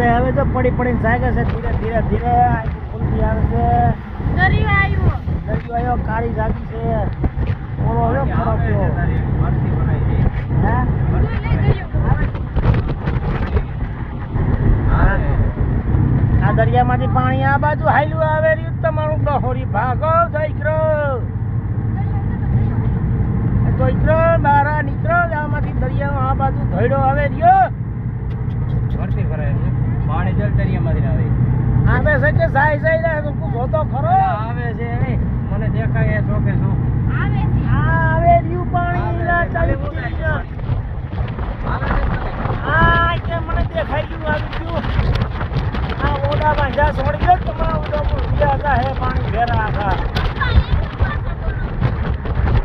બધા હવે તો પડી પડીને જાગે છે ધીરે ધીરે ધીરે ફૂલતી આવે છે. દરિયો આવ્યો દરિયો આવ્યો કાળી જાગી છે. ઓલો આવ્યો દરિયો આ દરિયામાંથી પાણી આ બાજુ હાલ્યું આવે રહ્યું તમારું ડહોરી ભાગો જઈકરો જઈકરો બારા નીકળો આમાંથી દરિયામાં આ બાજુ ધૈડો આવે રહ્યો પાણી જલ દરિયામાંથી આવે આવે છે કે જાય જાય ને તું જોતો ખરો. આવે છે મને દેખાય એ કે શું આવે છે. આ આવે રહ્યું પાણી લા ચાલી ગયું. આ કે મને દેખાઈ ગયું આવી ગયું. આ ઓડા બાંધા છોડી ગયો તમારા ઓડા પર ઉભ્યા હતા હે પાણી ઘેરા હતા.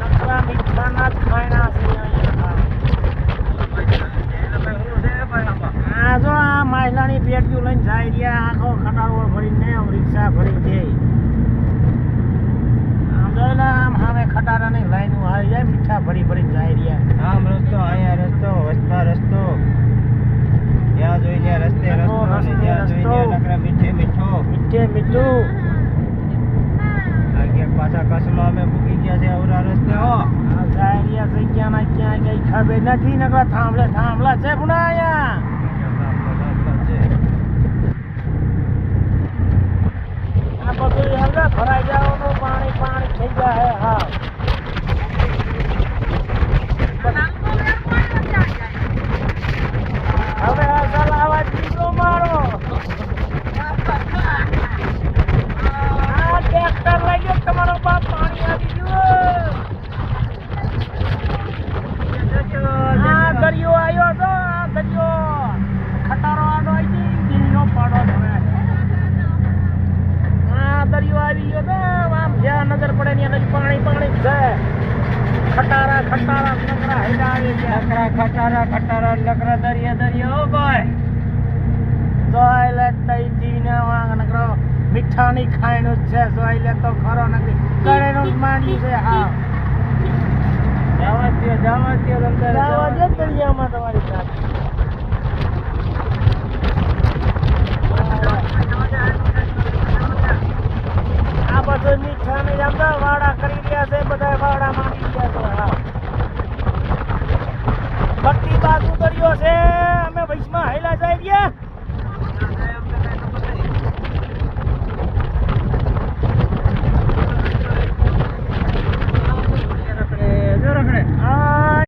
નકરા મીઠાના જ ખાયણા છે આ જો આ માયલાની પેટીયું લઈને જાય રહ્યા આખો ખટારો રિક્ષા ભરી છે. આમ જોઈ આમ સામે ખટારાની લાઈનો આવી જાય મીઠા ભરી ભરી જાય રહ્યા. આમ રસ્તો અહીંયા રસ્તો વચમાં રસ્તો. જ્યાં જોઈ ત્યાં રસ્તે રસ્તો અને જોઈ ત્યાં નકરા મીઠે મીઠો. મીઠે મીઠું. આ પાછા કસલો અમે પૂકી ગયા છે અવરા રસ્તે હો. આ છે ના ક્યાં કઈ ખબર નથી નકરા થાંભલે થાંભલા છે પણ અહીંયા આ બધું હવે ભરાઈ જવાનું પાણી પાણી થઈ જાય હા હવે અસલ આવાજ દીકરો મારો આ ટ્રેક્ટર લઈ ગયો તમારો બાપ પાણી આવી ગયું આ દરિયો આવ્યો તો આ દરિયો ખટારો આડો આવી ગઈ દિલનો પાડો તમે આ દરિયો આવી ગયો તો આમ જ્યાં ની અંદર પાણી પાણી છે. ખટારા ખટારા લકરા હેડા છે લકરા ખટારા ખટારા લકરા, દરિયા દરિયા. ઓ ભાઈ. જોઈ લે તઈ દીને વાંગ નકરો. મીઠાની જ છે. જોઈ લે તો ખરો નથી કરેનું માંડ્યું છે. હા. જવા દે જાવા દે દરિયામાં તમારી yeah.